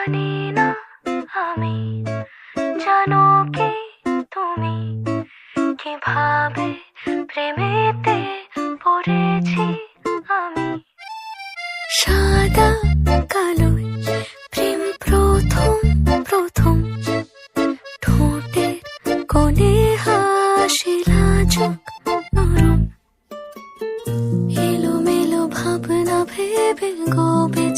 জানি না আমি। জানো কি তুমি? কীভাবে প্রেমেতে পড়েছি আমি? সাদা কালো প্রেম প্রথম প্রথম। ঠোঁটের কোণে ভাবনা ভেবে গোবে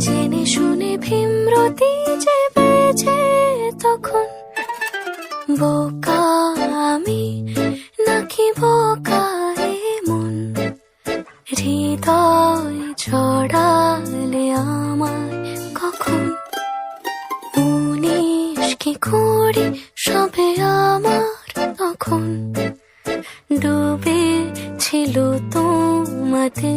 জেনে শুনে ভীমরতি বেজে তখন বোকা আমি, নাকি বোকা মন হৃদয় ছড়ালে আমায় কখন? উনিশ কি কুড়ি সবে আমার তখন? ডুবে ছিল তোমাতে।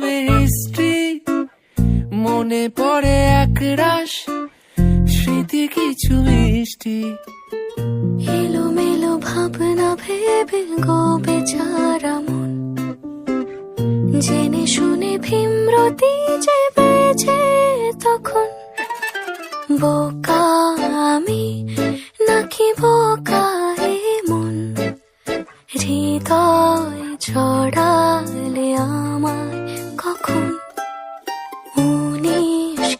মনে পড়ে এক রাশ স্মৃতি কিছু মিষ্টি। এলোমেলো ভাবনা ভেবে গো বেচারা মন। জেনে শুনে ভীমরতি যে বেজে তখন বোকা আমি, নাকি বোকা মন। হৃদয় ছড়ালে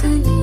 sunny.